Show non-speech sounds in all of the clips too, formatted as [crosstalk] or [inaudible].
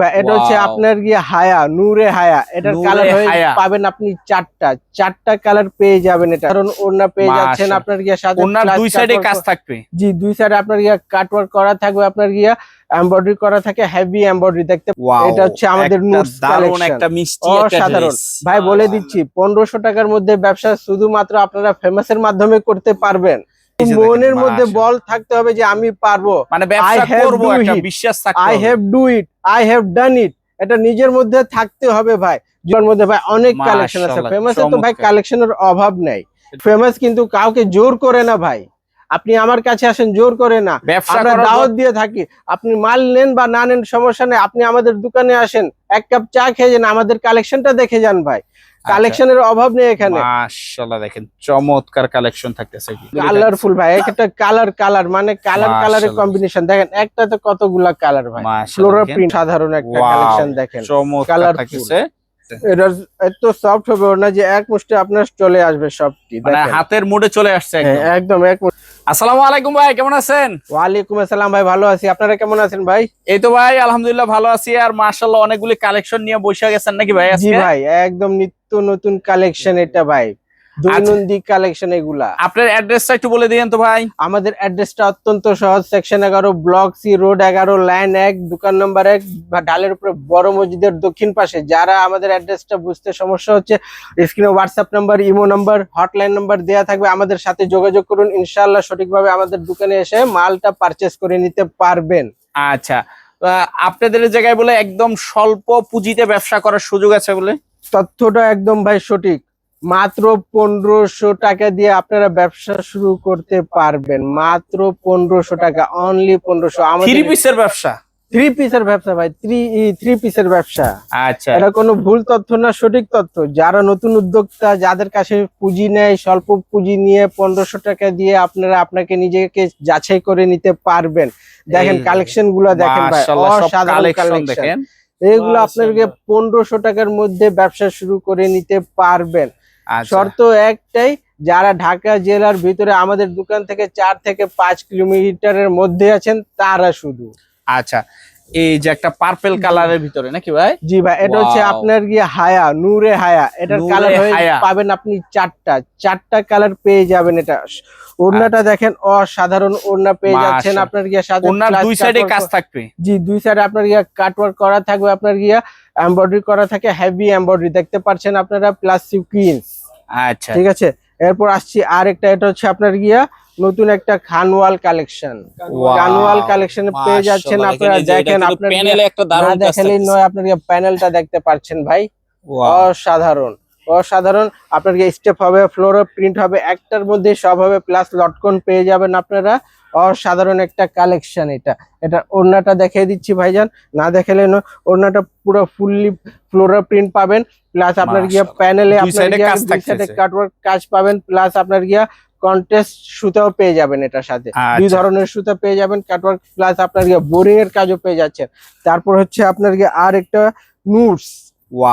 ভাই এটা হচ্ছে. আপনার গিয়ে হায়া নূরে হায়া এটার কালার পাবেন আপনি চারটা চারটা কালার পেয়ে যাবেন এটা। কারণ ওড়না পেয়ে যাচ্ছেন আপনার গিয়ে সাথে দুই সাইডে কাজ থাকবে। জি দুই সাইডে আপনার গিয়া কাটওয়ার্ক করা থাকবে আপনার গিয়া এমব্রয়ডারি করা থাকে হেভি এমব্রয়ডারি দেখতে এটা হচ্ছে আমাদের দারুণ একটা মিষ্টি অসাধারণ। ভাই বলে দিচ্ছি পনেরোশো টাকার মধ্যে ব্যবসা শুধুমাত্র আপনারা ফেমাসের মাধ্যমে করতে পারবেন। মনের মধ্যে বল থাকতে হবে যে আমি পারব। মানে ব্যবসা করব একটা বিশ্বাস থাকতে I have do it I have done it এটা নিজের মধ্যে থাকতে হবে ভাই। জীবনের মধ্যে ভাই অনেক কালেকশন আছে। ফেমাস তো ভাই। কালেকশনের অভাব নেই। ফেমাস কিন্তু কাউকে জোর করে না ভাই। আপনি আমার কাছে আসেন জোর করে না। আমরা দাওয়াত দিয়ে থাকি। আপনি মাল নেন বা না নেন সমস্যা নেই। আপনি আমাদের দোকানে আসেন এক কাপ চা খেয়ে যান আমাদের কালেকশনটা দেখে যান ভাই। কালেকশনের অভাব নেই এখানে। মাশাআল্লাহ দেখেন চমৎকার কালেকশন থাকতেছে কি কালারফুল ভাই একটা কালার কালার মানে কালার কালারের কম্বিনেশন দেখেন। একটা তো কতগুলা কালার ভাই। ফ্লোরা প্রিন্ট সাধারণ একটা কালেকশন দেখেন। চমৎকার Colourful। থাকতেছে। এটা এত সফট হবে না যে এক মুষ্টি আপনার চলে আসবে সবটি মানে হাতের মুডে চলে আসছে হ্যাঁ, একদম একদম এক মুষ্টি। আসসালামু আলাইকুম ভাই কেমন আছেন? ওয়ালাইকুম আসসালাম ভাই ভালো আছি। আপনারা কেমন আছেন ভাই? এই তো ভাই আলহামদুলিল্লাহ ভালো আছি। আর মাশাআল্লাহ অনেকগুলি কালেকশন নিয়ে বসে গেছেন নাকি ভাই জি ভাই একদম নিত্য নতুন কালেকশন এটা ভাই। দৈনন্দিন কালেকশন এগুলা। আপনার অ্যাড্রেসটা একটু বলে দিয়েন তো ভাই। আমাদের অ্যাড্রেসটা অত্যন্ত সহজ সেকশন এগারো ব্লক সি রোড এগারো লাইন এক দোকান নম্বর এক বা ডালের উপরে বড় মসজিদের দক্ষিণ পাশে। যারা আমাদের অ্যাড্রেসটা বুঝতে সমস্যা হচ্ছে স্ক্রিনে WhatsApp number imo number hotline number দেওয়া থাকবে। আমাদের সাথে যোগাযোগ করুন ইনশাআল্লাহ সঠিকভাবে আমাদের দোকানে এসে মালটা পারচেস করে নিতে পারবেন। আচ্ছা। আপনাদের এই জায়গায় বলে একদম স্বল্প পুঁজিতে ব্যবসা করার সুযোগ আছে বলে? তথ্যটা একদম ভাই সঠিক। মাত্র পনেরোশো টাকা দিয়ে আপনারা ব্যবসা শুরু করতে পারবেন। মাত্র পনেরোশো টাকা অনলি পনেরোশো। থ্রি পিসের ব্যবসা? থ্রি পিসের ব্যবসা ভাই থ্রি থ্রি পিসের ব্যবসা। আচ্ছা। এটা কোনো ভুল তথ্য না সঠিক তথ্য। যারা নতুন উদ্যোক্তা যাদের কাছে পুঁজি নেয় স্বল্প পুঁজি নিয়ে পনেরোশো টাকা দিয়ে আপনারা আপনাকে নিজেকে যাচাই করে নিতে পারবেন। দেখেন কালেকশনগুলো দেখেন ভাই অসাধারণ কালেকশন এগুলো আপনাকে পনেরোশো টাকার মধ্যে ব্যবসা শুরু করে নিতে পারবেন। আচ্ছা। শর্ত একটাই যারা ঢাকা জেলার ভিতরে আমাদের দোকান থেকে চার থেকে পাঁচ কিলোমিটারের মধ্যে আছেন তারা শুধু। আচ্ছা। এই যে একটা পার্পেল কালারের ভিতরে নাকি ভাই? জি ভাই এটা হচ্ছে আপনার গিয়ে হায়া নূরে হায়া। এটার কালার পাবেন আপনি চারটা। চারটা কালার পেয়ে যাবেন এটা। ওড়নাটা দেখেন অসাধারণ ওড়না পেয়ে যাচ্ছেন আচ্ছা। আপনার গিয়ে সাথে দুই সাইডে কাজ থাকবে? জি দুই সাইডে আপনার গিয়া কাটওয়ার্ক করা থাকবে আপনার গিয়া এমব্রয়ডারি করা থাকে হেভি এমব্রয়ডারি দেখতে পাচ্ছেন আপনারা প্লাস সিকুইন্স আচ্ছা। ঠিক আছে? এরপর আসছি আরেকটা এটা হচ্ছে আপনার গিয়া নতুন একটা খানওয়াল কালেকশন। খানওয়াল কালেকশন পেয়ে যাচ্ছেন আপনারা দেখেন আপনার প্যানেলে একটা দারুণ দেখালেই নয় আপনার প্যানেলটা দেখতে পাচ্ছেন ভাই। অসাধারণ অসাধারণ। আপনার স্টেপ হবে ফ্লোর প্রিন্ট হবে একটার মধ্যে সব হবে প্লাস লটকন পেয়ে যাবেন আপনারা। অসাধারণ একটা কালেকশন এটা। এটা ওড়নাটা দেখিয়ে দিচ্ছি ভাইজান। না দেখালে ওড়নাটা পুরো ফুললি ফ্লোরা প্রিন্ট পাবেন প্লাস আপনার গিয়া প্যানেলে আপনার গিয়া। কাটওয়ার্ক কাজ পাবেন প্লাস আপনার গিয়া কন্টেস্ট সুতাও পেয়ে যাবেন এটার সাথে। দুই আচ্ছা। ধরনের সুতা পেয়ে যাবেন কাটওয়ার্ক প্লাস আপনার গিয়া বোরিং এর কাজও পেয়ে যাচ্ছেন। তারপর হচ্ছে আপনার গিয়া আর একটা নুটস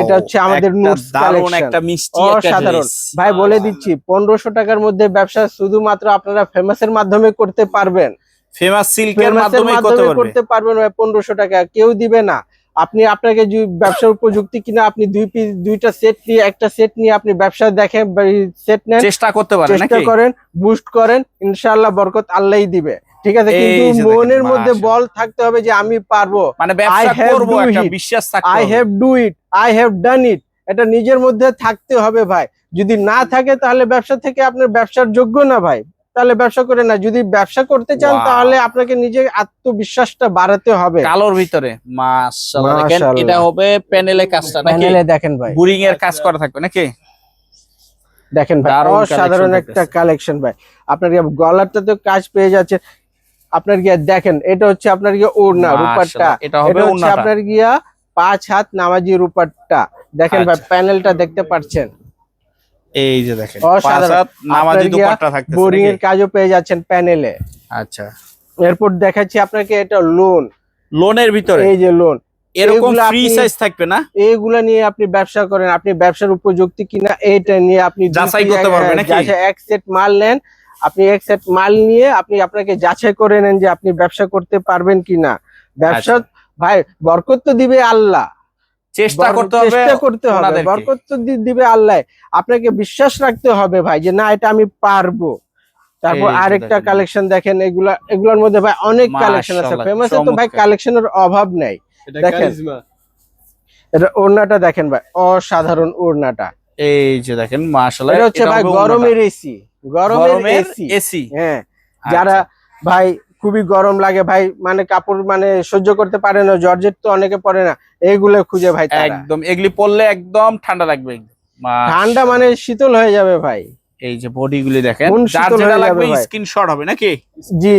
এটা হচ্ছে আমাদের collection। একটা মিষ্টি অসাধারণ। ভাই বলে দিচ্ছি পনেরোশো টাকার মধ্যে ব্যবসা শুধুমাত্র আপনারা ফেমাসের মাধ্যমে করতে পারবেন। ফেমাস সিল্কের মাধ্যমে করতে পারবেন ভাই পনেরোশো টাকা। কেউ দিবে না। আপনি আপনাকে ব্যবসার উপযুক্তি কিনা আপনি দুই পিস দুইটা সেট নিয়ে একটা সেট নিয়ে আপনি ব্যবসা দেখেন সেট নেন চেষ্টা করতে পারে চেষ্টা করেন বুস্ট করেন ইনশাআল্লাহ বরকত আল্লাহই দিবে। ঠিক আছে কিন্তু মনের মধ্যে বল থাকতে হবে যে আমি পারব। মানে ব্যবসা করব একটা বিশ্বাস থাকতে I. Have do it I have done it এটা নিজের মধ্যে থাকতে হবে ভাই। যদি না থাকে তাহলে ব্যবসা থেকে আপনার ব্যবসার যোগ্য না ভাই। তাহলে ব্যবসা করে না। যদি ব্যবসা করতে চান তাহলে আপনাকে নিজের আত্মবিশ্বাসটা বাড়াতে হবে। কালোর ভিতরে। মাশাআল্লাহ। দেখেন এটা হবে প্যানেলে কাজটা নাকি? প্যানেলে দেখেন ভাই। বুরিং এর কাজ করা থাকবে নাকি? দেখেন ভাই দারুণ অসাধারণ একটা কালেকশন ভাই। আপনার গিয়ে গলারটা তো কাজ পেয়ে যাচ্ছে। আপনার গিয়া দেখেন এটা হচ্ছে আপনার গিয়ে ওড়না রূপারটা। এটা হবে হচ্ছে আপনার গিয়া পাঁচ হাত নামাজি রূপারটা। দেখেন ভাই আচ্ছা। প্যানেলটা দেখতে পাচ্ছেন। এই যে দেখেন। নামাজি দুপাট্টা থাকতেছে বোরিং এর কাজও পেয়ে যাচ্ছেন প্যানেলে। আচ্ছা। এরপর দেখাচ্ছি আপনাকে এটা লোন লোনের ভিতরে? এই যে লোন এরকম ফ্রি আপনি- সাইজ থাকবে না? এইগুলা নিয়ে আপনি ব্যবসা করেন আপনি ব্যবসার উপযুক্তি কিনা এইটা নিয়ে আপনি যাচাই করতে এক- নাকি? যাচাই এক সেট মাল নেন। আপনি এক সেট মাল নিয়ে আপনি আপনাকে যাচাই করে নেন যে আপনি ব্যবসা করতে পারবেন কিনা। ব্যবসা আচ্ছা। ভাই বরকত তো দিবে আল্লাহ। চেষ্টা করতে হবে চেষ্টা করতে হবে। বরকত তো দিবে আল্লাহ। আপনাকে বিশ্বাস রাখতে হবে ভাই যে না এটা আমি পারব। তারপর আরেকটা কালেকশন দেখেন এগুলা এগুলোর মধ্যে ভাই অনেক কালেকশন আছে। ফেমাস তো ভাই। কালেকশনের অভাব নেই। দেখেন। এটা ওড়নাটা দেখেন ভাই অসাধারণ ওড়নাটা। এই যে দেখেন মাশাআল্লাহ এটা হচ্ছে ভাই গরমের এসি। গরমের গরমের এসি। এসি। হ্যাঁ যারা ভাই খুবই গরম লাগে ভাই। মানে কাপড় মানে সহ্য করতে পারে না জর্জেট তো অনেকে পরে না। এইগুলো খুঁজে ভাই একদম এগুলি পরলে একদম ঠান্ডা লাগবে। ঠান্ডা মানে শীতল হয়ে যাবে ভাই। এই যে বডি গুলি দেখেন যার যেটা লাগবে স্ক্রিনশট হবে নাকি? জি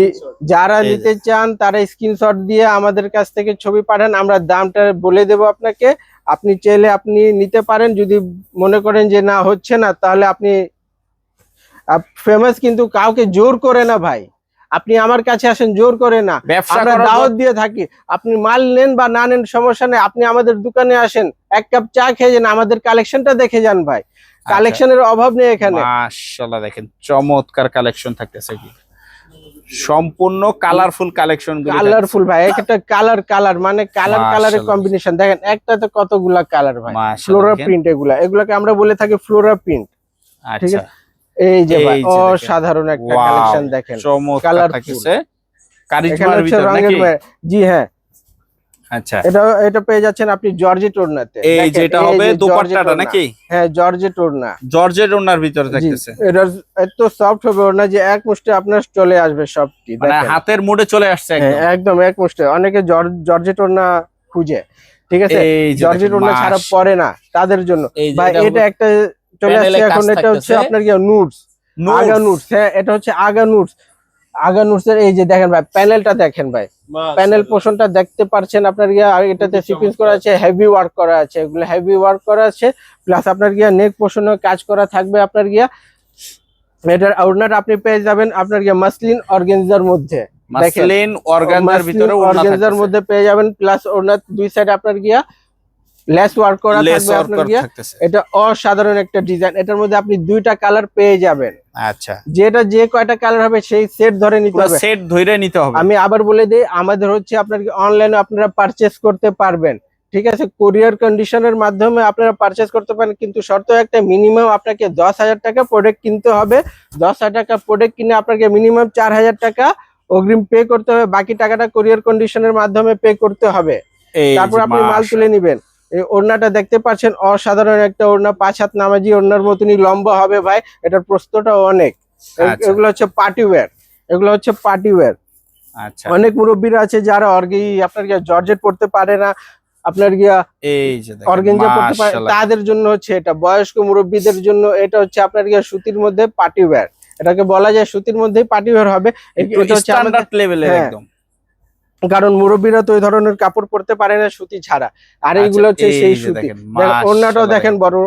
যারা নিতে চান তারা স্ক্রিনশট দিয়ে আমাদের কাছ থেকে ছবি পাঠান আমরা দামটা বলে দেব আপনাকে। আপনি চাইলে আপনি নিতে পারেন যদি মনে করেন যে না হচ্ছে না তাহলে আপনি ফেমাস কিন্তু কাউকে জোর করে না ভাই। আপনি আমার কাছে আসেন জোর করে না। আমরা দাওয়াত দিয়ে থাকি। আপনি মাল নেন বা না নেন সমস্যা নেই। আপনি আমাদের দোকানে আসেন এক কাপ চা খেয়ে যান আমাদের কালেকশনটা দেখে যান ভাই। আচ্ছা। কালেকশনের অভাব নেই এখানে। মাশাআল্লাহ দেখেন চমৎকার কালেকশন থাকতেছে কি? সম্পূর্ণ কালারফুল কালেকশন কালারফুল ভাই একটা কালার কালার মানে কালার কালারের কম্বিনেশন দেখেন একটাতে কতগুলা কালার ভাই। ফ্লোরা প্রিন্ট এগুলা। এগুলাকে আমরা বলে থাকি ফ্লোরা প্রিন্ট ঠিক আচ্ছা। আছে? এই যে। অসাধারণ একটা কালেকশন দেখেন। Colourful। থাকতেছে। কারিজমার ভিতর নাকি? জি হ্যাঁ। আচ্ছা। এটা এটা পেয়ে যাচ্ছেন আপনি জর্জেট ওড়নাতে এই যেটা হবে দোপাট্টাটা নাকি? হ্যাঁ জর্জেট ওড়না জর্জের ওনার ভিতরে থাকতেছে। এটা এত সফট হবে ওড়না যে এক মুষ্টি আপনার চলে আসবে সবটি মানে হাতের মুডে চলে আসছে হ্যাঁ, একদম। একদম এক মুষ্টি। অনেকে জর- জর্জেট ওড়না খুঁজে। ঠিক আছে? জর্জেট ওড়না ছাড়া পরে না তাদের জন্য। এটা এটা একটা চলে আসছে এখন এটা হচ্ছে আপনার কি Notes। আগা নুটস হ্যাঁ এটা হচ্ছে আগা নুটস আগা নুটস এর এই যে দেখেন ভাই প্যানেলটা দেখেন ভাই। প্যানেল পোর্শনটা দেখতে পারছেন আপনার গিয়া এটাতে সিকুয়েন্স করা আছে হেভি ওয়ার্ক করা আছে এগুলো হেভি ওয়ার্ক করা আছে প্লাস আপনার গিয়া নেক পোর্শনে কাজ করা থাকবে আপনার গিয়া। এটার ওড়নাটা আপনি পেয়ে যাবেন আপনার গিয়া মাসলিন অর্গেনজার মধ্যে। দেখেন। মাসলিন অর্গানজার ভিতরে অর্গানজার। মধ্যে পেয়ে যাবেন প্লাস ওড়নার দুই সাইড আপনার গিয়া লেস ওয়ার্ক করা থাকবে আপনার এটা অসাধারণ একটা ডিজাইন এটার মধ্যে আপনি দুইটা কালার পেয়ে যাবেন। আচ্ছা। যেটা যে কয়টা কালার হবে সেই সেট ধরে নিতে হবে। সেট ধরে নিতে হবে। আমি আবার বলে দিই আমাদের হচ্ছে আপনার অনলাইনে আপনারা পারচেস করতে পারবেন। ঠিক আছে? কোরিয়ার কন্ডিশনের মাধ্যমে আপনারা পারচেস করতে পারেন। কিন্তু শর্ত একটা মিনিমাম আপনাকে দশ হাজার টাকা প্রোডাক্ট কিনতে হবে। দশ হাজার টাকা প্রোডাক্ট কিনে আপনাকে মিনিমাম চার হাজার টাকা অগ্রিম পে করতে হবে। বাকি টাকাটা কোরিয়ার কন্ডিশনের মাধ্যমে পে করতে হবে। তারপর আপনি মাল তুলে নিবেন। এই ওড়নাটা দেখতে পাচ্ছেন অসাধারণ একটা ওড়না পাঁচ হাত নামাজি ওড়নার মতনই লম্বা হবে ভাই এটার প্রস্তটা অনেক। আচ্ছা। এগুলো হচ্ছে পার্টি ওয়্যার এগুলো হচ্ছে পার্টি ওয়্যার। আচ্ছা। অনেক মুরব্বীরা আছে যারা অর্গি আপনার জর্জেট পড়তে পারে না আপনার গিয়া এই যে অর্গেঞ্জা পড়তে পারে তাদের জন্য হচ্ছে এটা বয়স্ক মুরব্বীদের জন্য এটা হচ্ছে আপনার গিয়া সুতির মধ্যে পার্টি ওয়্যার। এটাকে বলা যায় সুতির মধ্যেই পার্টি ওয়্যার হবে। এটা হচ্ছে স্ট্যান্ডার্ড লেভেলের। একদম। কারণ মুরব্বীরা তো ওই ধরনের কাপড় পরতে পারে না সুতি ছাড়া। আর আচ্ছা, এইগুলো হচ্ছে সেই সুতি। ওড়নাটাও দেখেন বড়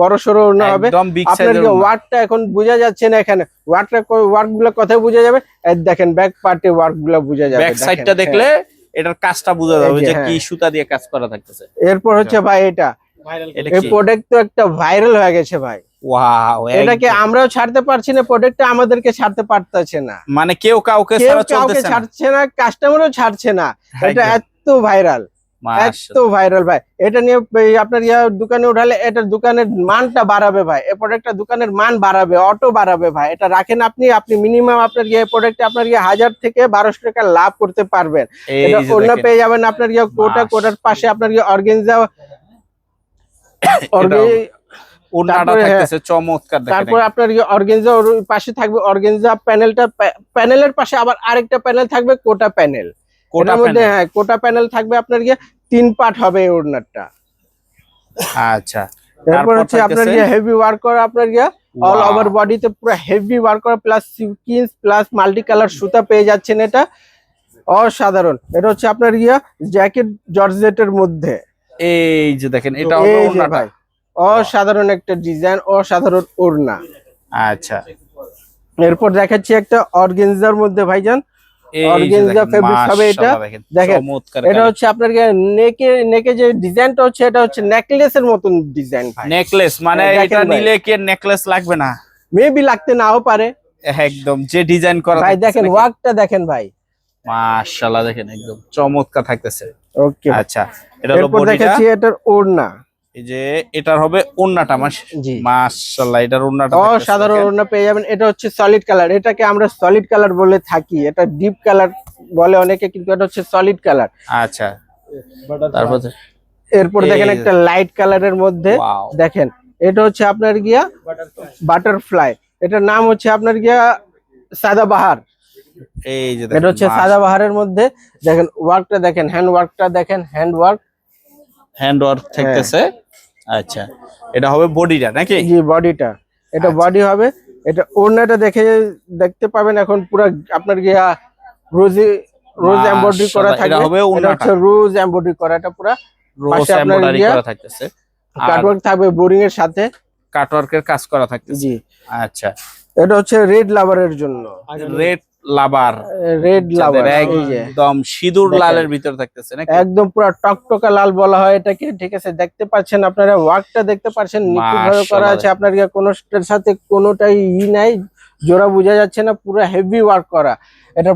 বড় সড়ো ওড়না হবে। আপনার যে ওয়ার্কটা এখন বোঝা যাচ্ছে না এখানে। ওয়ার্কটা ওয়ার্কগুলো কোথায় বোঝা যাবে। এই দেখেন ব্যাক পার্টে ওয়ার্কগুলো বোঝা যাবে। ব্যাক সাইডটা দেখলে হ্যাঁ। এটার কাজটা বোঝা যাবে যে, যে হ্যাঁ। কি সুতা দিয়ে কাজ করা থাকতেছে। এরপর হচ্ছে ভাই এটা। ভাইরাল এই প্রোডাক্ট তো একটা ভাইরাল হয়ে গেছে ভাই। ওয়াও এটাকে আমরাও ছাড়তে পারছি না প্রোডাক্টটা আমাদেরকে ছাড়তে পারতেছে না। মানে কেউ কাউকে ছাড়ছে না কাস্টমারও ছাড়ছে না। এটা এত ভাইরাল এত ভাইরাল ভাই। এটা নিয়ে আপনার ইয়া দোকানে উঠালে এটা দোকানের মানটা বাড়াবে ভাই। এই প্রোডাক্টটা দোকানের মান বাড়াবে অটো বাড়াবে ভাই। এটা রাখেন আপনি আপনি মিনিমাম আপনার ইয়ে প্রোডাক্টে আপনার ইয়ে হাজার থেকে বারোশো টাকা লাভ করতে পারবেন। এটা অন্য পেয়ে যাবেন আপনার ইয়ে কোটা কোটার পাশে আপনার ইয়ে অর্গেনজা [coughs] ওড়নাটা হ্যাঁ, থাকতেছে চমৎকার দেখেন তারপর আপনার ইয়ে ওর পাশে থাকবে অর্গেনজা প্যানেলটা প্যানেলের পাশে আবার আরেকটা প্যানেল থাকবে কোটা প্যানেল। কোটা কোটার মধ্যে হ্যাঁ কোটা প্যানেল থাকবে আপনার ইয়ে তিন পার্ট হবে ওড়নাটা আচ্ছা। তারপর হচ্ছে আপনার হেভি ওয়ার্ক করা আপনার অল. ওভার বডিতে পুরো হেভি ওয়ার্ক করা plus sequins plus multi colour সুতা পেয়ে যাচ্ছেন এটা। অসাধারণ। এটা হচ্ছে আপনার ইয়া জ্যাকেট জর্জেটের মধ্যে। এই যে দেখেন এটা ভাই। অসাধারণ একটা ডিজাইন অসাধারণ ওড়না। আচ্ছা। এরপর দেখাচ্ছি একটা অর্গেনজার মধ্যে ভাইজান। দেখেন, হবে এটা। দেখেন এটা হচ্ছে আপনার নেকে নেকে যে ডিজাইনটা হচ্ছে এটা হচ্ছে নেকলেসের মতন ডিজাইন নেকলেস মানে হ্যাঁ, এটা নিলে কি নেকলেস লাগবে না? মেবি লাগতে নাও পারে। একদম যে ডিজাইন করা ভাই দেখেন ওয়ার্কটা দেখেন ভাই। মাশাআল্লাহ দেখেন একদম চমৎকার থাকতেছে। ওকে আচ্ছা এটা হলো বডিটা। দেখাচ্ছি এটার ওড়না। এই যে এটার হবে ওন্নাটা মাস মাশাআল্লাহ এটার ওন্নাটা অসাধারণ ওড়না পেয়ে যাবেন। এটা হচ্ছে সলিড কালার এটাকে আমরা সলিড কালার বলে থাকি। এটা ডিপ কালার বলে অনেকে কিন্তু এটা হচ্ছে সলিড কালার আচ্ছা। তারপর এরপর দেখেন একটা লাইট কালারের মধ্যে দেখেন এটা হচ্ছে আপনার গিয়া বাটারফ্লাই এটার নাম হচ্ছে আপনার গিয়া সাদাবাহার এই যে এটা হচ্ছে সাদাবাহারের মধ্যে। দেখেন ওয়ার্কটা দেখেন হ্যান্ড ওয়ার্কটা দেখেন হ্যান্ড ওয়ার্ক হ্যান্ড ওয়ার্ক। থাকতেছে। আচ্ছা এটা হবে বডিটা নাকি? জি বডিটা এটা আচ্ছা। বডি হবে। এটা ওড়নাটা দেখে দেখতে পাবেন এখন পুরো আপনার গিয়া রোজি রোজ এমব্রয়ডারি করা মাশাআল্লাহ, এটা থাকবে। হবে ওড়নাটা হচ্ছে রোজ এমব্রয়ডারি করা এটা পুরো। রোজ পাশে আপনার এমব্রয়ডারি করা থাকতেছে। কাটওয়ার্ক থাকবে বোরিং এর সাথে। কাটওয়ার্কের কাজ করা থাকতেছে। জি। আচ্ছা। এটা হচ্ছে রেড লাভারের জন্য। রেড লাভার রেড লাভার একদম সিঁদুর। লালের ভিতর থাকতেছে নাকি? একদম পুরো টকটকা লাল বলা হয় এটাকে ঠিক আছে? দেখতে পাচ্ছেন আপনারা ওয়ার্কটা দেখতে পাচ্ছেন নিখুঁত ভাবে করা আছে। আপনার কোনোটার সাথে কোনোটাই ই নাই জোড়া বোঝা যাচ্ছে না পুরো হেভি ওয়ার্ক করা। এটা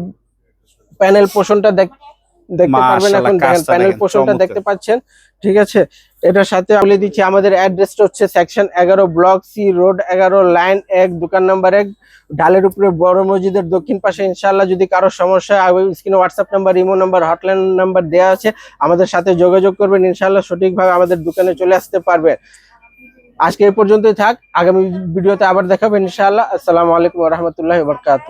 প্যানেল পোষণটা দেখ- দেখতে পারবেন এখন প্যানেল পোষণটা দেখতে পাচ্ছেন ঠিক আছে? এটার সাথে বলে দিচ্ছি, আমাদের অ্যাড্রেসটা হচ্ছে সেকশন এগারো ব্লক সি রোড এগারো লাইন এক, দোকান নাম্বার এক ঢালের উপরে বড় মসজিদের দক্ষিণ পাশে ইনশাল্লাহ যদি কারও সমস্যা স্ক্রিনে WhatsApp number imo number hotline number দেওয়া আছে, আমাদের সাথে যোগাযোগ করবেন ইনশাল্লাহ সঠিকভাবে আমাদের দোকানে চলে আসতে পারবেন। আজকে এই পর্যন্তই থাক, আগামী ভিডিওতে আবার দেখাবেন ইনশাআল্লাহ। আসসালামু আলাইকুম রহমতুল্লাহ বরকাত